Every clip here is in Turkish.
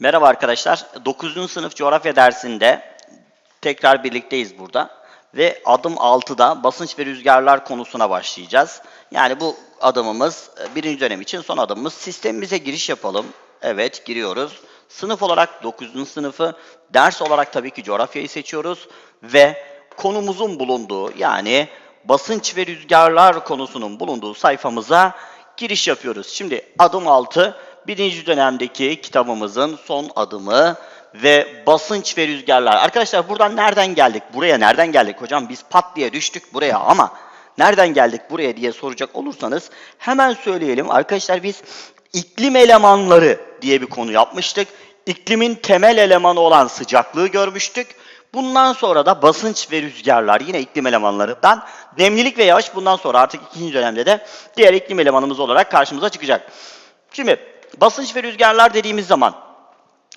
Merhaba arkadaşlar. 9. sınıf coğrafya dersinde tekrar birlikteyiz burada. Ve adım 6'da basınç ve rüzgarlar konusuna başlayacağız. Yani bu adımımız birinci dönem için son adımımız. Sistemimize giriş yapalım. Evet giriyoruz. Sınıf olarak 9. sınıfı, ders olarak tabii ki coğrafyayı seçiyoruz. Ve konumuzun bulunduğu yani basınç ve rüzgarlar konusunun bulunduğu sayfamıza giriş yapıyoruz. Şimdi adım 6 birinci dönemdeki kitabımızın son adımı ve basınç ve rüzgarlar. Arkadaşlar buradan nereden geldik? Buraya nereden geldik hocam? Biz pat diye düştük buraya ama nereden geldik buraya diye soracak olursanız hemen söyleyelim. Arkadaşlar biz iklim elemanları diye bir konu yapmıştık. İklimin temel elemanı olan sıcaklığı görmüştük. Bundan sonra da basınç ve rüzgarlar yine iklim elemanlarından nemlilik ve yağış bundan sonra artık ikinci dönemde de diğer iklim elemanımız olarak karşımıza çıkacak. Şimdi basınç ve rüzgarlar dediğimiz zaman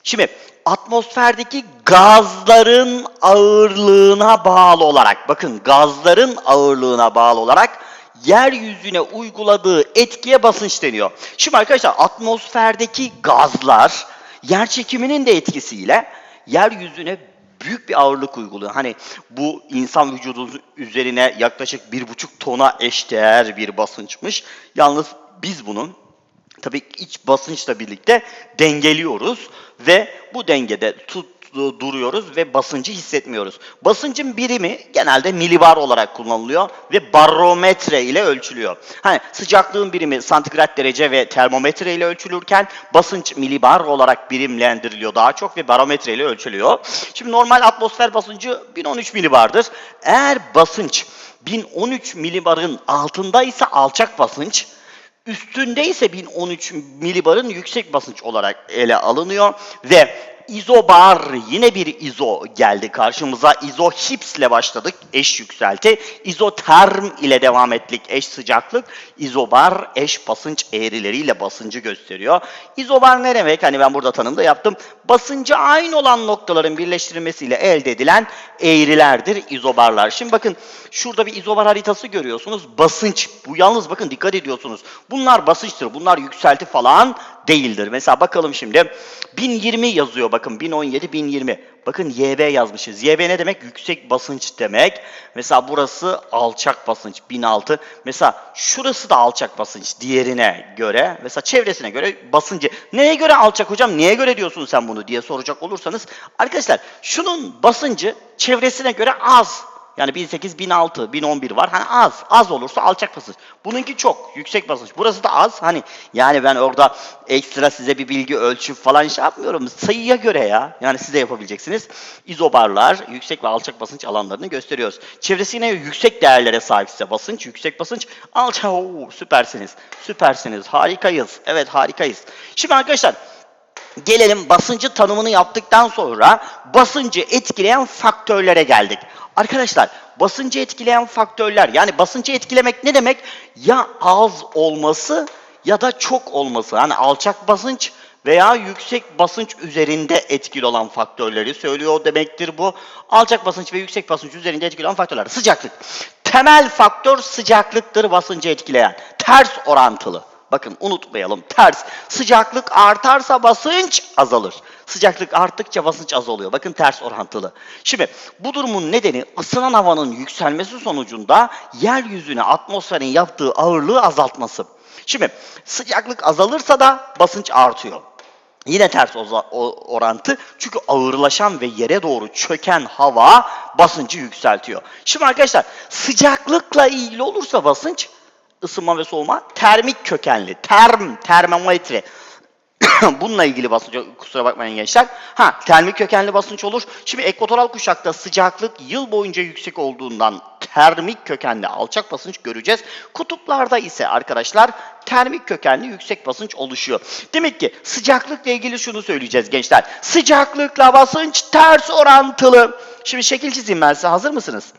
şimdi atmosferdeki gazların ağırlığına bağlı olarak bakın gazların ağırlığına bağlı olarak yeryüzüne uyguladığı etkiye basınç deniyor. Şimdi arkadaşlar atmosferdeki gazlar yer çekiminin de etkisiyle yeryüzüne büyük bir ağırlık uyguluyor. Hani bu insan vücudu üzerine yaklaşık bir buçuk tona eşdeğer bir basınçmış. Yalnız biz bunun tabii iç basınçla birlikte dengeliyoruz ve bu dengede tut duruyoruz ve basıncı hissetmiyoruz. Basıncın birimi genelde milibar olarak kullanılıyor ve barometre ile ölçülüyor. Hani sıcaklığın birimi santigrat derece ve termometre ile ölçülürken basınç milibar olarak birimlendiriliyor daha çok ve barometre ile ölçülüyor. Şimdi normal atmosfer basıncı 1013 milibardır. Eğer basınç 1013 milibarın altındaysa alçak basınç, Üstünde ise 1013 milibarın yüksek basınç olarak ele alınıyor ve izobar yine bir izo geldi karşımıza. İzo hips başladık eş yükselti. İzoterm ile devam ettik eş sıcaklık. İzobar eş basınç eğrileriyle basıncı gösteriyor. İzobar ne demek? Hani ben burada tanımda yaptım. Basıncı aynı olan noktaların birleştirilmesiyle elde edilen eğrilerdir izobarlar. Şimdi bakın şurada bir izobar haritası görüyorsunuz. Basınç. Bu yalnız bakın dikkat ediyorsunuz. Bunlar basınçtır. Bunlar yükselti falan değildir. Mesela bakalım şimdi 1020 yazıyor bakın 1017 1020. Bakın YB yazmışız. YB ne demek? Yüksek basınç demek. Mesela burası alçak basınç 1006. Mesela şurası da alçak basınç diğerine göre. Mesela çevresine göre basıncı. Neye göre alçak hocam? Niye göre diyorsun sen bunu diye soracak olursanız. Arkadaşlar şunun basıncı çevresine göre az. Yani 1008, 1006, 1011 var. Hani az. Az olursa alçak basınç. Bununki çok. Yüksek basınç. Burası da az. Hani yani ben orada ekstra size bir bilgi ölçüp falan şey yapmıyorum. Sayıya göre ya. Yani siz de yapabileceksiniz. İzobarlar yüksek ve alçak basınç alanlarını gösteriyoruz. Çevresi yine yüksek değerlere sahipse basınç, yüksek basınç, alçak. Oo, süpersiniz. Süpersiniz. Harikayız. Evet harikayız. Şimdi arkadaşlar Gelelim basıncı tanımını yaptıktan sonra basıncı etkileyen faktörlere geldik. Arkadaşlar basıncı etkileyen faktörler yani basıncı etkilemek ne demek? Ya az olması ya da çok olması. Yani alçak basınç veya yüksek basınç üzerinde etkili olan faktörleri söylüyor demektir bu. Alçak basınç ve yüksek basınç üzerinde etkili olan faktörler. Sıcaklık. Temel faktör sıcaklıktır basıncı etkileyen. Ters orantılı. Bakın unutmayalım ters. Sıcaklık artarsa basınç azalır. Sıcaklık arttıkça basınç azalıyor. Bakın ters orantılı. Şimdi bu durumun nedeni ısınan havanın yükselmesi sonucunda yeryüzüne atmosferin yaptığı ağırlığı azaltması. Şimdi sıcaklık azalırsa da basınç artıyor. Yine ters orantı çünkü ağırlaşan ve yere doğru çöken hava basıncı yükseltiyor. Şimdi arkadaşlar sıcaklıkla ilgili olursa basınç ısınma ve soğuma termik kökenli. Term, termometre. Bununla ilgili basınç, kusura bakmayın gençler. Ha, termik kökenli basınç olur. Şimdi ekvatoral kuşakta sıcaklık yıl boyunca yüksek olduğundan termik kökenli alçak basınç göreceğiz. Kutuplarda ise arkadaşlar termik kökenli yüksek basınç oluşuyor. Demek ki sıcaklıkla ilgili şunu söyleyeceğiz gençler. Sıcaklıkla basınç ters orantılı. Şimdi şekil çizeyim ben size. Hazır mısınız?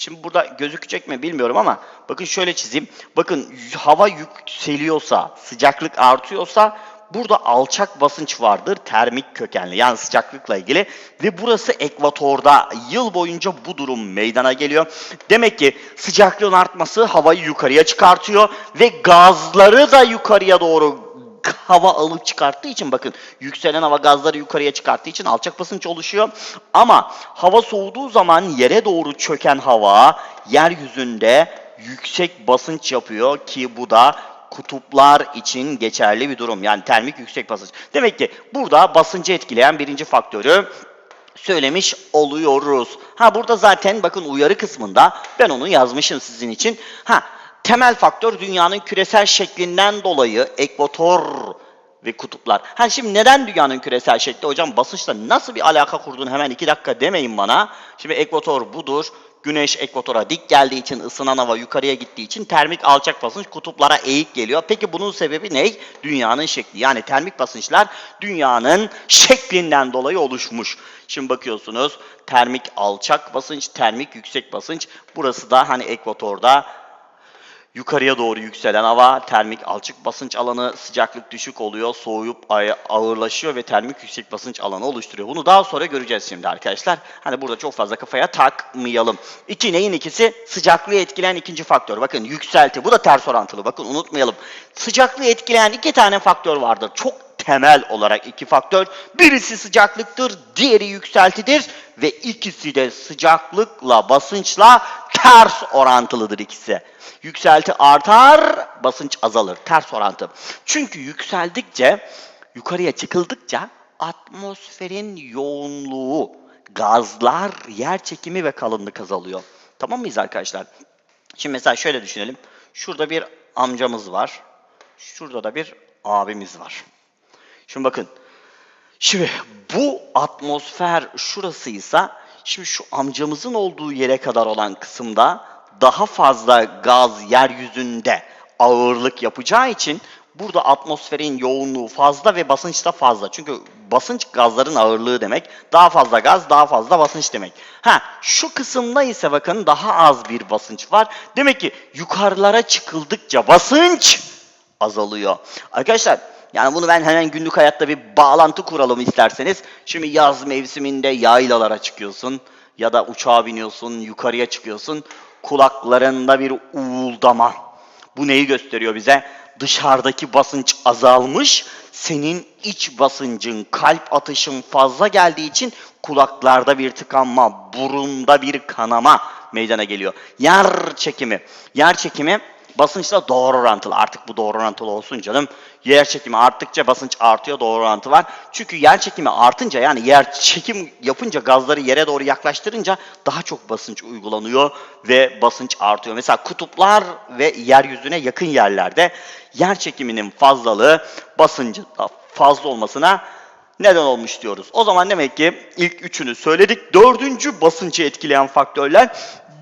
Şimdi burada gözükecek mi bilmiyorum ama bakın şöyle çizeyim. Bakın hava yükseliyorsa, sıcaklık artıyorsa burada alçak basınç vardır termik kökenli yani sıcaklıkla ilgili ve burası ekvatorda yıl boyunca bu durum meydana geliyor. Demek ki sıcaklığın artması havayı yukarıya çıkartıyor ve gazları da yukarıya doğru hava alıp çıkarttığı için bakın yükselen hava gazları yukarıya çıkarttığı için alçak basınç oluşuyor. Ama hava soğuduğu zaman yere doğru çöken hava yeryüzünde yüksek basınç yapıyor ki bu da kutuplar için geçerli bir durum. Yani termik yüksek basınç. Demek ki burada basıncı etkileyen birinci faktörü söylemiş oluyoruz. Ha burada zaten bakın uyarı kısmında ben onu yazmışım sizin için. Ha temel faktör dünyanın küresel şeklinden dolayı ekvator ve kutuplar. Ha şimdi neden dünyanın küresel şekli hocam basınçla nasıl bir alaka kurduğunu hemen iki dakika demeyin bana. Şimdi ekvator budur. Güneş ekvatora dik geldiği için ısınan hava yukarıya gittiği için termik alçak basınç kutuplara eğik geliyor. Peki bunun sebebi ne? Dünyanın şekli. Yani termik basınçlar dünyanın şeklinden dolayı oluşmuş. Şimdi bakıyorsunuz termik alçak basınç, termik yüksek basınç. Burası da hani ekvatorda yukarıya doğru yükselen hava, termik alçak basınç alanı, sıcaklık düşük oluyor, soğuyup ağırlaşıyor ve termik yüksek basınç alanı oluşturuyor. Bunu daha sonra göreceğiz şimdi arkadaşlar. Hani burada çok fazla kafaya takmayalım. İki neyin ikisi? Sıcaklığı etkileyen ikinci faktör. Bakın yükselti. Bu da ters orantılı. Bakın unutmayalım. Sıcaklığı etkileyen iki tane faktör vardır. Çok temel olarak iki faktör. Birisi sıcaklıktır, diğeri yükseltidir ve ikisi de sıcaklıkla, basınçla ters orantılıdır ikisi. Yükselti artar, basınç azalır. Ters orantı. Çünkü yükseldikçe, yukarıya çıkıldıkça atmosferin yoğunluğu, gazlar, yer çekimi ve kalınlık azalıyor. Tamam mıyız arkadaşlar? Şimdi mesela şöyle düşünelim. Şurada bir amcamız var. Şurada da bir abimiz var. Şimdi bakın. Şimdi bu atmosfer şurasıysa şimdi şu amcamızın olduğu yere kadar olan kısımda daha fazla gaz yeryüzünde ağırlık yapacağı için burada atmosferin yoğunluğu fazla ve basınç da fazla. Çünkü basınç gazların ağırlığı demek. Daha fazla gaz, daha fazla basınç demek. Ha, şu kısımda ise bakın daha az bir basınç var. Demek ki yukarılara çıkıldıkça basınç azalıyor. Arkadaşlar yani bunu ben hemen günlük hayatta bir bağlantı kuralım isterseniz. Şimdi yaz mevsiminde yaylalara çıkıyorsun ya da uçağa biniyorsun, yukarıya çıkıyorsun. Kulaklarında bir uğuldama. Bu neyi gösteriyor bize? Dışarıdaki basınç azalmış, senin iç basıncın, kalp atışın fazla geldiği için kulaklarda bir tıkanma, burunda bir kanama meydana geliyor. Yer çekimi. Yer çekimi basınçla doğru orantılı. Artık bu doğru orantılı olsun canım. Yer çekimi arttıkça basınç artıyor doğru orantı var. Çünkü yer çekimi artınca yani yer çekim yapınca gazları yere doğru yaklaştırınca daha çok basınç uygulanıyor ve basınç artıyor. Mesela kutuplar ve yeryüzüne yakın yerlerde yer çekiminin fazlalığı basıncın fazla olmasına neden olmuş diyoruz. O zaman demek ki ilk üçünü söyledik. Dördüncü basıncı etkileyen faktörler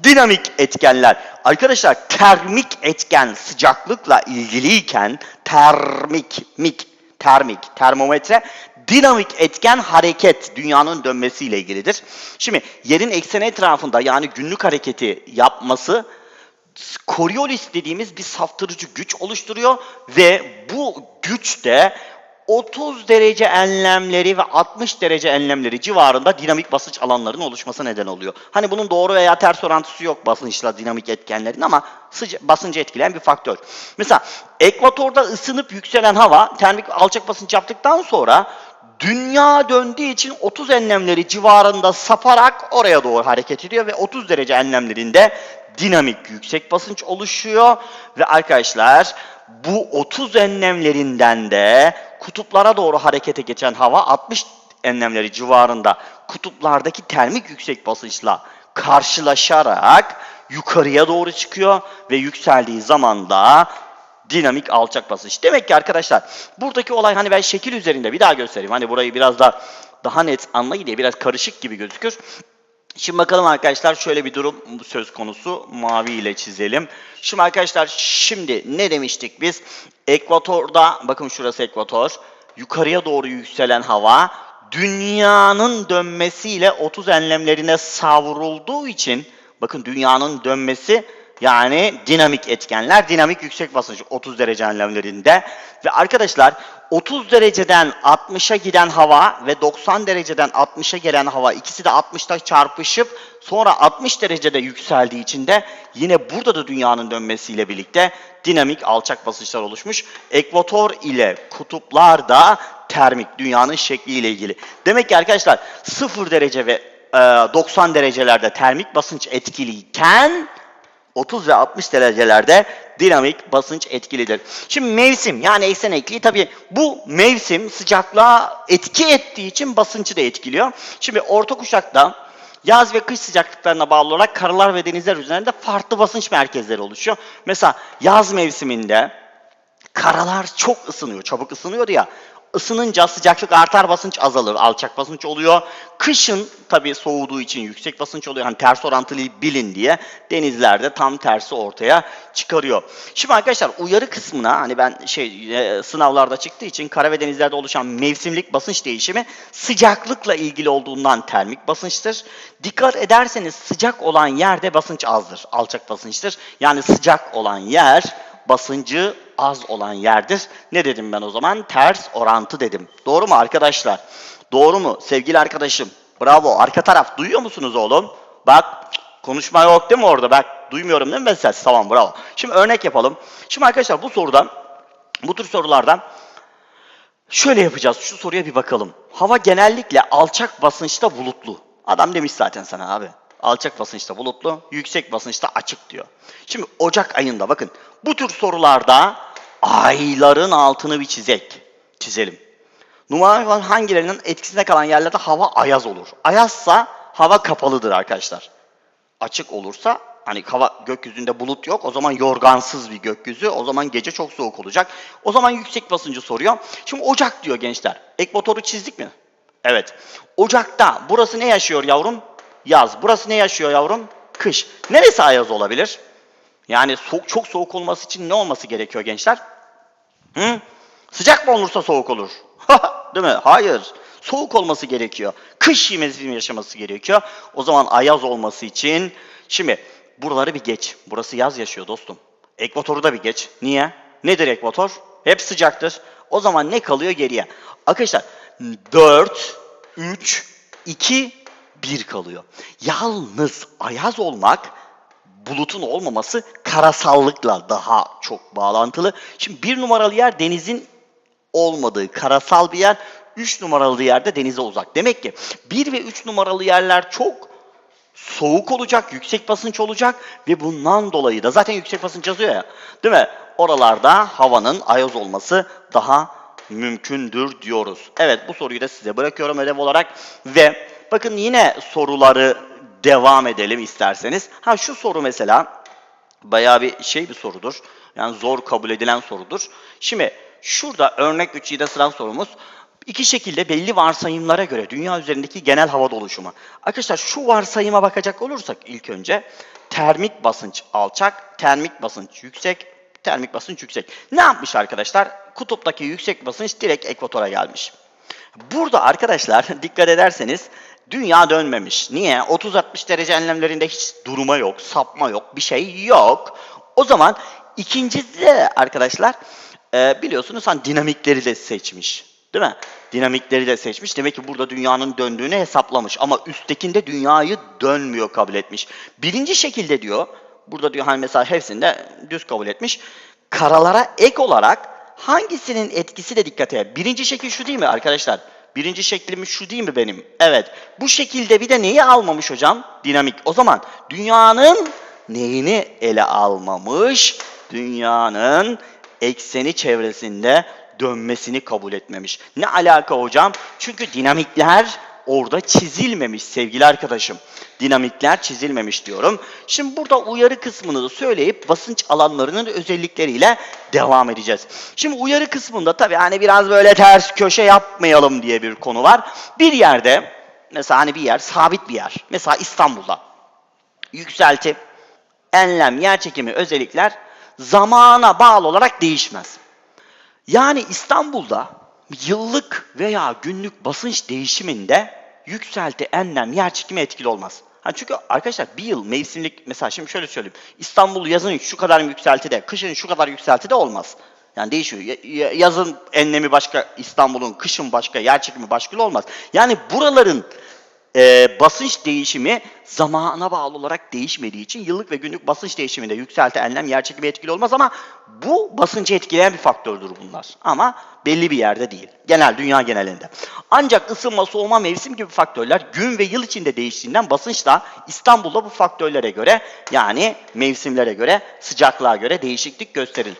dinamik etkenler. Arkadaşlar termik etken sıcaklıkla ilgiliyken termik, mik, termik, termometre dinamik etken hareket dünyanın dönmesiyle ilgilidir. Şimdi yerin ekseni etrafında yani günlük hareketi yapması Coriolis dediğimiz bir saptırıcı güç oluşturuyor ve bu güç de 30 derece enlemleri ve 60 derece enlemleri civarında dinamik basınç alanlarının oluşması neden oluyor. Hani bunun doğru veya ters orantısı yok basınçla dinamik etkenlerin ama basıncı etkileyen bir faktör. Mesela ekvatorda ısınıp yükselen hava termik alçak basınç yaptıktan sonra dünya döndüğü için 30 enlemleri civarında saparak oraya doğru hareket ediyor ve 30 derece enlemlerinde dinamik yüksek basınç oluşuyor ve arkadaşlar bu 30 enlemlerinden de kutuplara doğru harekete geçen hava 60 enlemleri civarında kutuplardaki termik yüksek basınçla karşılaşarak yukarıya doğru çıkıyor ve yükseldiği zaman da dinamik alçak basınç. Demek ki arkadaşlar buradaki olay hani ben şekil üzerinde bir daha göstereyim. Hani burayı biraz da daha net anlayın diye biraz karışık gibi gözükür. Şimdi bakalım arkadaşlar şöyle bir durum söz konusu. Mavi ile çizelim. Şimdi arkadaşlar şimdi ne demiştik biz? Ekvatorda bakın şurası ekvator. Yukarıya doğru yükselen hava dünyanın dönmesiyle 30 enlemlerine savrulduğu için bakın dünyanın dönmesi yani dinamik etkenler, dinamik yüksek basınç 30 derece enlemlerinde ve arkadaşlar 30 dereceden 60'a giden hava ve 90 dereceden 60'a gelen hava ikisi de 60'ta çarpışıp sonra 60 derecede yükseldiği için de yine burada da dünyanın dönmesiyle birlikte dinamik alçak basınçlar oluşmuş. Ekvator ile kutuplar da termik dünyanın şekliyle ilgili. Demek ki arkadaşlar 0 derece ve e, 90 derecelerde termik basınç etkiliyken 30 ve 60 derecelerde dinamik basınç etkilidir. Şimdi mevsim yani eksen tabii bu mevsim sıcaklığa etki ettiği için basıncı da etkiliyor. Şimdi orta kuşakta yaz ve kış sıcaklıklarına bağlı olarak karalar ve denizler üzerinde farklı basınç merkezleri oluşuyor. Mesela yaz mevsiminde karalar çok ısınıyor, çabuk ısınıyordu ya. Isınınca sıcaklık artar, basınç azalır, alçak basınç oluyor. Kışın tabii soğuduğu için yüksek basınç oluyor. Hani ters orantılı bilin diye denizlerde tam tersi ortaya çıkarıyor. Şimdi arkadaşlar uyarı kısmına hani ben şey e, sınavlarda çıktığı için kara ve denizlerde oluşan mevsimlik basınç değişimi sıcaklıkla ilgili olduğundan termik basınçtır. Dikkat ederseniz sıcak olan yerde basınç azdır, alçak basınçtır. Yani sıcak olan yer basıncı az olan yerdir. Ne dedim ben o zaman? Ters orantı dedim. Doğru mu arkadaşlar? Doğru mu sevgili arkadaşım? Bravo. Arka taraf duyuyor musunuz oğlum? Bak konuşma yok değil mi orada? Bak duymuyorum değil mi ben ses? Tamam bravo. Şimdi örnek yapalım. Şimdi arkadaşlar bu sorudan bu tür sorulardan şöyle yapacağız. Şu soruya bir bakalım. Hava genellikle alçak basınçta bulutlu. Adam demiş zaten sana abi. Alçak basınçta bulutlu, yüksek basınçta açık diyor. Şimdi Ocak ayında bakın bu tür sorularda ayların altını bir çizek. Çizelim. Numaralı hangilerinin etkisinde kalan yerlerde hava ayaz olur. Ayazsa hava kapalıdır arkadaşlar. Açık olursa hani hava gökyüzünde bulut yok o zaman yorgansız bir gökyüzü o zaman gece çok soğuk olacak. O zaman yüksek basıncı soruyor. Şimdi Ocak diyor gençler. Ekvatoru çizdik mi? Evet. Ocakta burası ne yaşıyor yavrum? Yaz. Burası ne yaşıyor yavrum? Kış. Neresi ayaz olabilir? Yani soğuk, çok soğuk olması için ne olması gerekiyor gençler? Hı? Sıcak mı olursa soğuk olur. Değil mi? Hayır. Soğuk olması gerekiyor. Kış mevsimi yaşaması gerekiyor. O zaman ayaz olması için şimdi buraları bir geç. Burası yaz yaşıyor dostum. Ekvatoru da bir geç. Niye? Nedir ekvator? Hep sıcaktır. O zaman ne kalıyor geriye? Arkadaşlar 4, 3, 2, 1 kalıyor. Yalnız ayaz olmak bulutun olmaması karasallıkla daha çok bağlantılı. Şimdi bir numaralı yer denizin olmadığı karasal bir yer. Üç numaralı yerde denize uzak. Demek ki bir ve üç numaralı yerler çok soğuk olacak, yüksek basınç olacak ve bundan dolayı da zaten yüksek basınç yazıyor ya. Değil mi? Oralarda havanın ayaz olması daha mümkündür diyoruz. Evet bu soruyu da size bırakıyorum ödev olarak ve bakın yine soruları devam edelim isterseniz. Ha şu soru mesela bayağı bir şey bir sorudur. Yani zor kabul edilen sorudur. Şimdi şurada örnek 3'de sıran sorumuz. İki şekilde belli varsayımlara göre dünya üzerindeki genel hava doluşumu. Arkadaşlar şu varsayıma bakacak olursak ilk önce termik basınç alçak, termik basınç yüksek, termik basınç yüksek. Ne yapmış arkadaşlar? Kutuptaki yüksek basınç direkt ekvatora gelmiş. Burada arkadaşlar dikkat ederseniz dünya dönmemiş. Niye? 30-60 derece enlemlerinde hiç duruma yok, sapma yok, bir şey yok. O zaman ikincisi de arkadaşlar e, biliyorsunuz hani dinamikleri de seçmiş. Değil mi? Dinamikleri de seçmiş. Demek ki burada dünyanın döndüğünü hesaplamış. Ama üsttekinde dünyayı dönmüyor kabul etmiş. Birinci şekilde diyor, burada diyor hani mesela hepsinde düz kabul etmiş. Karalara ek olarak hangisinin etkisi de dikkate. Birinci şekil şu değil mi arkadaşlar? Birinci şeklimiz şu değil mi benim? Evet. Bu şekilde bir de neyi almamış hocam? Dinamik. O zaman dünyanın neyini ele almamış? Dünyanın ekseni çevresinde dönmesini kabul etmemiş. Ne alaka hocam? Çünkü dinamikler orada çizilmemiş sevgili arkadaşım. Dinamikler çizilmemiş diyorum. Şimdi burada uyarı kısmını da söyleyip basınç alanlarının özellikleriyle devam edeceğiz. Şimdi uyarı kısmında tabii hani biraz böyle ters köşe yapmayalım diye bir konu var. Bir yerde mesela hani bir yer sabit bir yer. Mesela İstanbul'da yükselti, enlem, yer çekimi özellikler zamana bağlı olarak değişmez. Yani İstanbul'da yıllık veya günlük basınç değişiminde yükselti, enlem, yer çekimi etkili olmaz. Ha çünkü arkadaşlar bir yıl mevsimlik mesela şimdi şöyle söyleyeyim. İstanbul yazın şu kadar yükseltide, kışın şu kadar yükseltide olmaz. Yani değişiyor. Ya- ya- Yazın enlemi başka, İstanbul'un kışın başka, yer çekimi başka olmaz. Yani buraların e, basınç değişimi zamana bağlı olarak değişmediği için yıllık ve günlük basınç değişiminde yükselti, enlem, yer çekimi etkili olmaz ama bu basıncı etkileyen bir faktördür bunlar. Ama belli bir yerde değil. Genel, dünya genelinde. Ancak ısınma, soğuma, mevsim gibi faktörler gün ve yıl içinde değiştiğinden basınç da İstanbul'da bu faktörlere göre yani mevsimlere göre, sıcaklığa göre değişiklik gösterir.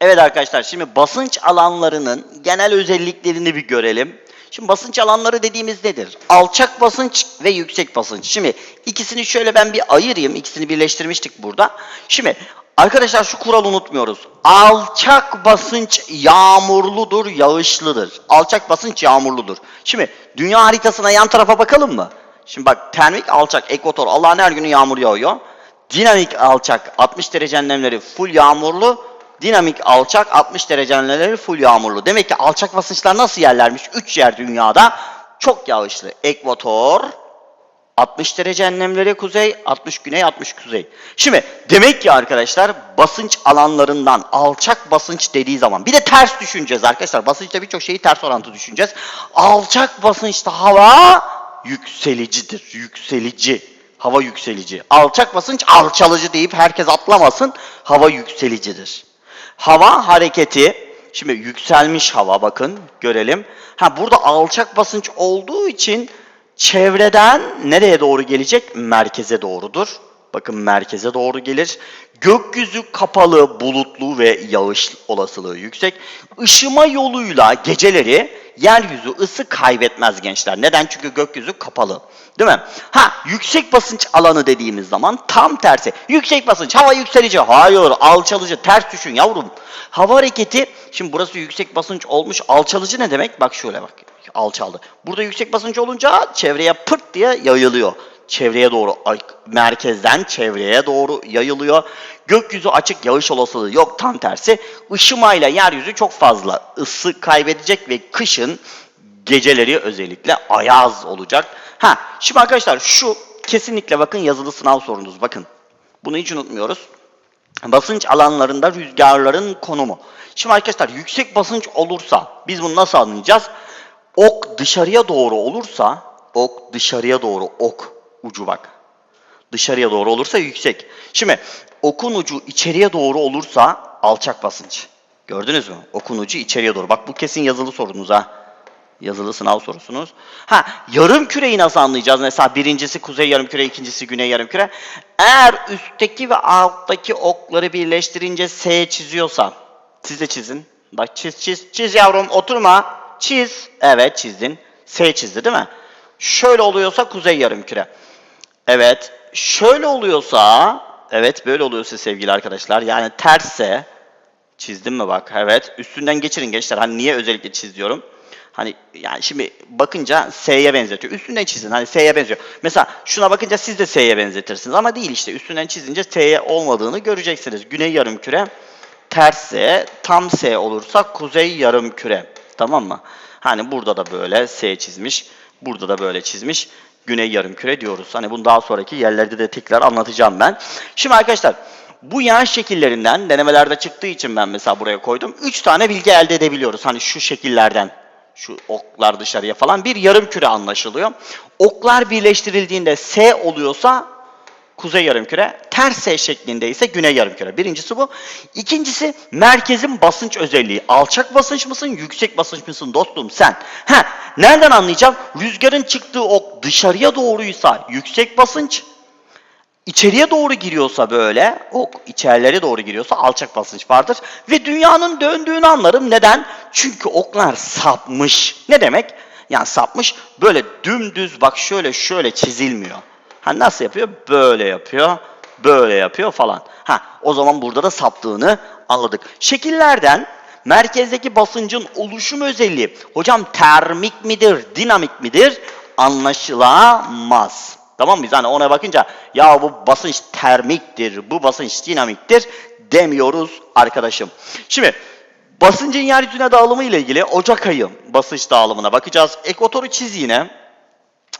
Evet arkadaşlar şimdi basınç alanlarının genel özelliklerini bir görelim. Şimdi basınç alanları dediğimiz nedir? Alçak basınç ve yüksek basınç. Şimdi ikisini şöyle ben bir ayırayım. İkisini birleştirmiştik burada. Şimdi arkadaşlar şu kuralı unutmuyoruz. Alçak basınç yağmurludur, yağışlıdır. Alçak basınç yağmurludur. Şimdi dünya haritasına yan tarafa bakalım mı? Şimdi bak termik alçak, ekvator. Allah'ın her günü yağmur yağıyor. Dinamik alçak 60 derece enlemleri full yağmurlu. Dinamik alçak 60 derece enlemleri full yağmurlu. Demek ki alçak basınçlar nasıl yerlermiş? 3 yer dünyada çok yağışlı. Ekvator 60 derece enlemleri kuzey, 60 güney, 60 kuzey. Şimdi demek ki arkadaşlar basınç alanlarından alçak basınç dediği zaman bir de ters düşüneceğiz arkadaşlar. Basınçta birçok şeyi ters orantı düşüneceğiz. Alçak basınçta hava yükselicidir. Yükselici. Hava yükselici. Alçak basınç alçalıcı deyip herkes atlamasın. Hava yükselicidir. Hava hareketi, şimdi yükselmiş hava bakın görelim. Ha burada alçak basınç olduğu için çevreden nereye doğru gelecek? Merkeze doğrudur. Bakın merkeze doğru gelir. Gökyüzü kapalı, bulutlu ve yağış olasılığı yüksek. Işıma yoluyla geceleri yeryüzü ısı kaybetmez gençler. Neden? Çünkü gökyüzü kapalı. Değil mi? Ha yüksek basınç alanı dediğimiz zaman tam tersi. Yüksek basınç hava yükselici. Hayır alçalıcı. Ters düşün yavrum. Hava hareketi şimdi burası yüksek basınç olmuş. Alçalıcı ne demek? Bak şöyle bak. Alçaldı. Burada yüksek basınç olunca çevreye pırt diye yayılıyor. Çevreye doğru, merkezden çevreye doğru yayılıyor. Gökyüzü açık, yağış olasılığı yok. Tam tersi. Işımayla yeryüzü çok fazla ısı kaybedecek ve kışın geceleri özellikle ayaz olacak. Ha, şimdi arkadaşlar şu kesinlikle bakın yazılı sınav sorunuz. Bakın. Bunu hiç unutmuyoruz. Basınç alanlarında rüzgarların konumu. Şimdi arkadaşlar yüksek basınç olursa biz bunu nasıl anlayacağız? Ok dışarıya doğru olursa, ok dışarıya doğru ok ucu bak. Dışarıya doğru olursa yüksek. Şimdi okun ucu içeriye doğru olursa alçak basınç. Gördünüz mü? Okun ucu içeriye doğru. Bak bu kesin yazılı sorunuz ha. Yazılı sınav sorusunuz. Ha yarım küreyi nasıl anlayacağız? Mesela birincisi kuzey yarım küre, ikincisi güney yarım küre. Eğer üstteki ve alttaki okları birleştirince S çiziyorsa, siz de çizin. Bak çiz çiz çiz yavrum oturma. Çiz. Evet çizdin. S çizdi değil mi? Şöyle oluyorsa kuzey yarım küre. Evet. Şöyle oluyorsa, evet böyle oluyorsa sevgili arkadaşlar. Yani tersse, çizdim mi bak? Evet. Üstünden geçirin gençler. Hani niye özellikle çiz diyorum. Hani yani şimdi bakınca S'ye benzetiyor. Üstünden çizin. Hani S'ye benziyor. Mesela şuna bakınca siz de S'ye benzetirsiniz ama değil işte. Üstünden çizince S'ye olmadığını göreceksiniz. Güney yarım küre tersse, tam S olursa kuzey yarım küre. Tamam mı? Hani burada da böyle S çizmiş. Burada da böyle çizmiş. Güney yarım küre diyoruz. Hani bunu daha sonraki yerlerde de tekrar anlatacağım ben. Şimdi arkadaşlar bu yan şekillerinden denemelerde çıktığı için ben mesela buraya koydum. 3 tane bilgi elde edebiliyoruz. Hani şu şekillerden şu oklar dışarıya falan bir yarım küre anlaşılıyor. Oklar birleştirildiğinde S oluyorsa kuzey yarımküre, ters S şeklinde ise güney yarımküre. Birincisi bu. İkincisi merkezin basınç özelliği. Alçak basınç mısın, yüksek basınç mısın dostum sen? Ha, nereden anlayacağım? Rüzgarın çıktığı ok dışarıya doğruysa yüksek basınç, içeriye doğru giriyorsa böyle, ok içerilere doğru giriyorsa alçak basınç vardır. Ve dünyanın döndüğünü anlarım. Neden? Çünkü oklar sapmış. Ne demek? Yani sapmış böyle dümdüz bak şöyle şöyle çizilmiyor. Ha nasıl yapıyor? Böyle yapıyor, böyle yapıyor falan. Ha o zaman burada da saptığını anladık. Şekillerden merkezdeki basıncın oluşum özelliği hocam termik midir, dinamik midir? Anlaşılamaz. Tamam mıyız? Hani ona bakınca ya bu basınç termiktir, bu basınç dinamiktir demiyoruz arkadaşım. Şimdi basıncın yeryüzüne dağılımı ile ilgili Ocak ayı basınç dağılımına bakacağız. Ekvatoru çiz yine.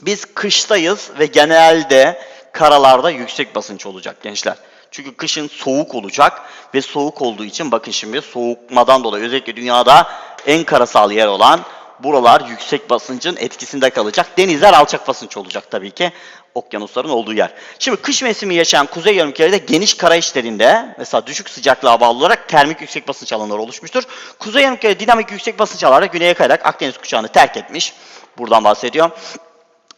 Biz kıştayız ve genelde karalarda yüksek basınç olacak gençler. Çünkü kışın soğuk olacak ve soğuk olduğu için bakın şimdi soğukmadan dolayı özellikle dünyada en karasal yer olan buralar yüksek basıncın etkisinde kalacak. Denizler alçak basınç olacak tabii ki okyanusların olduğu yer. Şimdi kış mevsimi yaşayan kuzey yarımkürede geniş kara içlerinde mesela düşük sıcaklığa bağlı olarak termik yüksek basınç alanları oluşmuştur. Kuzey yarımkürede dinamik yüksek basınç alanları güneye kayarak Akdeniz kuşağını terk etmiş. Buradan bahsediyor.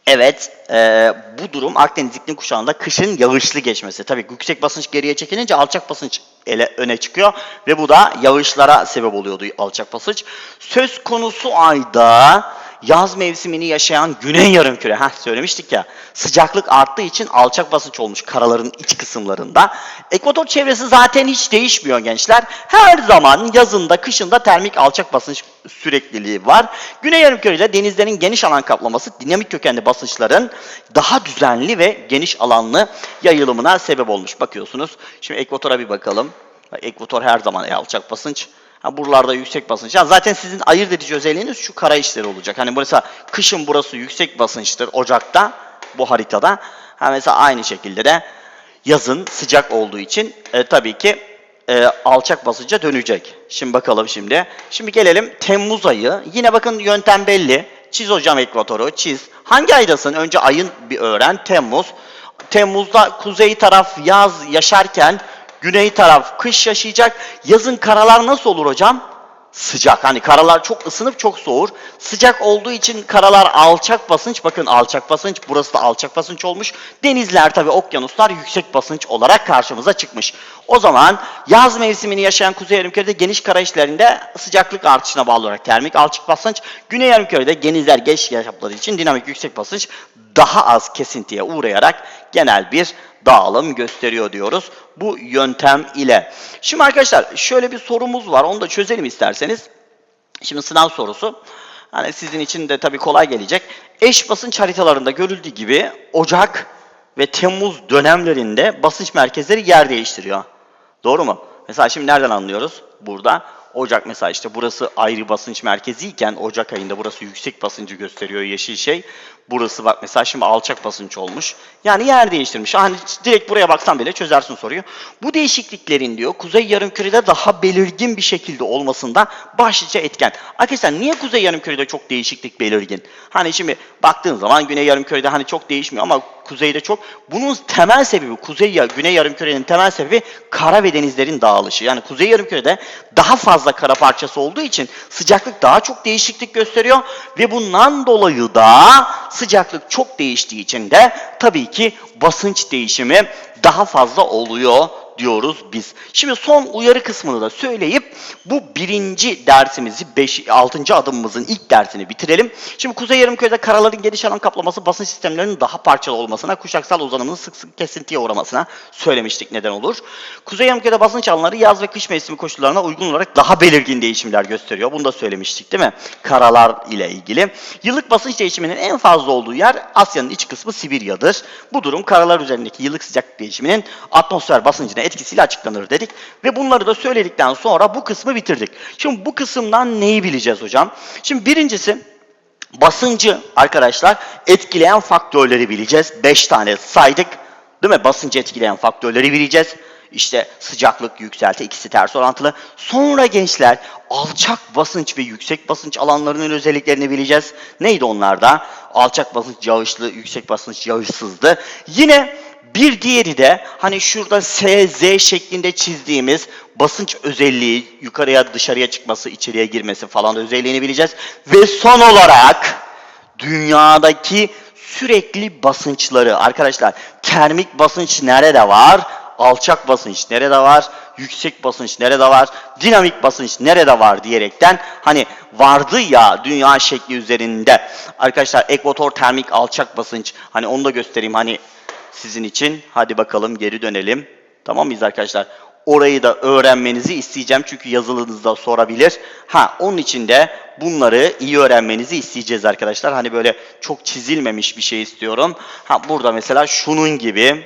Evet, e, bu durum Akdeniz iklim kuşağında kışın yağışlı geçmesi. Tabii yüksek basınç geriye çekilince alçak basınç ele, öne çıkıyor ve bu da yağışlara sebep oluyordu alçak basınç. Söz konusu ayda yaz mevsimini yaşayan güney yarımküre, ha söylemiştik ya, sıcaklık arttığı için alçak basınç olmuş karaların iç kısımlarında. Ekvator çevresi zaten hiç değişmiyor gençler. Her zaman yazında, kışında termik alçak basınç sürekliliği var. Güney yarımkürede denizlerin geniş alan kaplaması dinamik kökenli basınçların daha düzenli ve geniş alanlı yayılımına sebep olmuş. Bakıyorsunuz. Şimdi ekvatora bir bakalım. Bak, Ekvator her zaman alçak basınç. Ha, buralarda yüksek basınç. Ya zaten sizin ayırt edici özelliğiniz şu kara işleri olacak. Hani mesela kışın burası yüksek basınçtır Ocak'ta bu haritada. Ha mesela aynı şekilde de yazın sıcak olduğu için e, tabii ki e, alçak basınca dönecek. Şimdi bakalım şimdi. Şimdi gelelim Temmuz ayı. Yine bakın yöntem belli. Çiz hocam ekvatoru çiz. Hangi aydasın? Önce ayın bir öğren. Temmuz. Temmuz'da kuzey taraf yaz yaşarken güney taraf kış yaşayacak. Yazın karalar nasıl olur hocam? sıcak. Hani karalar çok ısınıp çok soğur. Sıcak olduğu için karalar alçak basınç. Bakın alçak basınç. Burası da alçak basınç olmuş. Denizler tabi okyanuslar yüksek basınç olarak karşımıza çıkmış. O zaman yaz mevsimini yaşayan kuzey yarımkürede geniş kara içlerinde sıcaklık artışına bağlı olarak termik alçak basınç. Güney yarımkürede denizler geç yaşadığı için dinamik yüksek basınç daha az kesintiye uğrayarak genel bir dağılım gösteriyor diyoruz bu yöntem ile. Şimdi arkadaşlar şöyle bir sorumuz var onu da çözelim isterseniz. Şimdi sınav sorusu. Hani sizin için de tabii kolay gelecek. Eş basınç haritalarında görüldüğü gibi Ocak ve Temmuz dönemlerinde basınç merkezleri yer değiştiriyor. Doğru mu? Mesela şimdi nereden anlıyoruz? Burada Ocak mesela işte burası ayrı basınç merkeziyken Ocak ayında burası yüksek basıncı gösteriyor yeşil şey. Burası bak mesela şimdi alçak basınç olmuş. Yani yer değiştirmiş. Hani direkt buraya baksan bile çözersin soruyu. Bu değişikliklerin diyor kuzey yarımkürede daha belirgin bir şekilde olmasında başlıca etken. Arkadaşlar niye kuzey yarımkürede çok değişiklik belirgin? Hani şimdi baktığın zaman güney yarımkürede hani çok değişmiyor ama kuzeyde çok. Bunun temel sebebi kuzey ya güney yarımkürenin temel sebebi kara ve denizlerin dağılışı. Yani kuzey yarımkürede daha fazla kara parçası olduğu için sıcaklık daha çok değişiklik gösteriyor ve bundan dolayı da sıcaklık çok değiştiği için de tabii ki basınç değişimi daha fazla oluyor diyoruz biz. Şimdi son uyarı kısmını da söyleyip bu birinci dersimizi, beş, altıncı adımımızın ilk dersini bitirelim. Şimdi Kuzey Yarımköy'de karaların geniş alan kaplaması basınç sistemlerinin daha parçalı olmasına, kuşaksal uzanımının sık sık kesintiye uğramasına söylemiştik neden olur. Kuzey Yarımköy'de basınç alanları yaz ve kış mevsimi koşullarına uygun olarak daha belirgin değişimler gösteriyor. Bunu da söylemiştik değil mi? Karalar ile ilgili. Yıllık basınç değişiminin en fazla olduğu yer Asya'nın iç kısmı Sibirya'dır. Bu durum karalar üzerindeki yıllık sıcaklık değişiminin atmosfer basıncına etkisiyle açıklanır dedik. Ve bunları da söyledikten sonra bu kısmı bitirdik. Şimdi bu kısımdan neyi bileceğiz hocam? Şimdi birincisi basıncı arkadaşlar etkileyen faktörleri bileceğiz. 5 tane saydık. Değil mi? Basıncı etkileyen faktörleri bileceğiz. İşte sıcaklık, yükselti ikisi ters orantılı. Sonra gençler alçak basınç ve yüksek basınç alanlarının özelliklerini bileceğiz. Neydi onlar da? Alçak basınç yağışlı, yüksek basınç yağışsızdı. Yine bir diğeri de hani şurada S, şeklinde çizdiğimiz basınç özelliği yukarıya dışarıya çıkması, içeriye girmesi falan özelliğini bileceğiz. Ve son olarak dünyadaki sürekli basınçları arkadaşlar termik basınç nerede var? Alçak basınç nerede var? Yüksek basınç nerede var? Dinamik basınç nerede var diyerekten hani vardı ya dünya şekli üzerinde. Arkadaşlar ekvator termik alçak basınç hani onu da göstereyim hani sizin için. Hadi bakalım geri dönelim. Tamam mıyız arkadaşlar? Orayı da öğrenmenizi isteyeceğim çünkü yazılınızda sorabilir. Ha onun için de bunları iyi öğrenmenizi isteyeceğiz arkadaşlar. Hani böyle çok çizilmemiş bir şey istiyorum. Ha burada mesela şunun gibi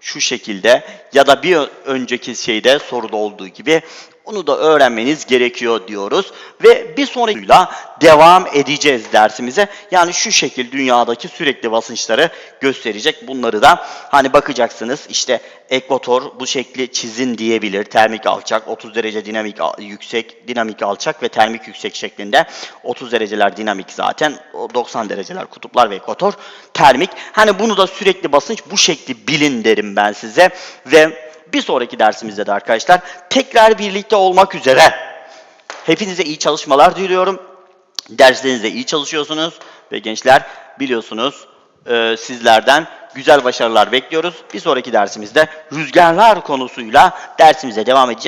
şu şekilde ya da bir önceki şeyde soruda olduğu gibi Bunu da öğrenmeniz gerekiyor diyoruz. Ve bir sonrakıyla devam edeceğiz dersimize. Yani şu şekil dünyadaki sürekli basınçları gösterecek. Bunları da hani bakacaksınız işte ekvator bu şekli çizin diyebilir. Termik alçak, 30 derece dinamik yüksek, dinamik alçak ve termik yüksek şeklinde. 30 dereceler dinamik zaten. O 90 dereceler kutuplar ve ekvator termik. Hani bunu da sürekli basınç bu şekli bilin derim ben size. Ve bir sonraki dersimizde de arkadaşlar tekrar birlikte olmak üzere. Hepinize iyi çalışmalar diliyorum. Derslerinizde iyi çalışıyorsunuz ve gençler biliyorsunuz e, sizlerden güzel başarılar bekliyoruz. Bir sonraki dersimizde rüzgarlar konusuyla dersimize devam edeceğiz.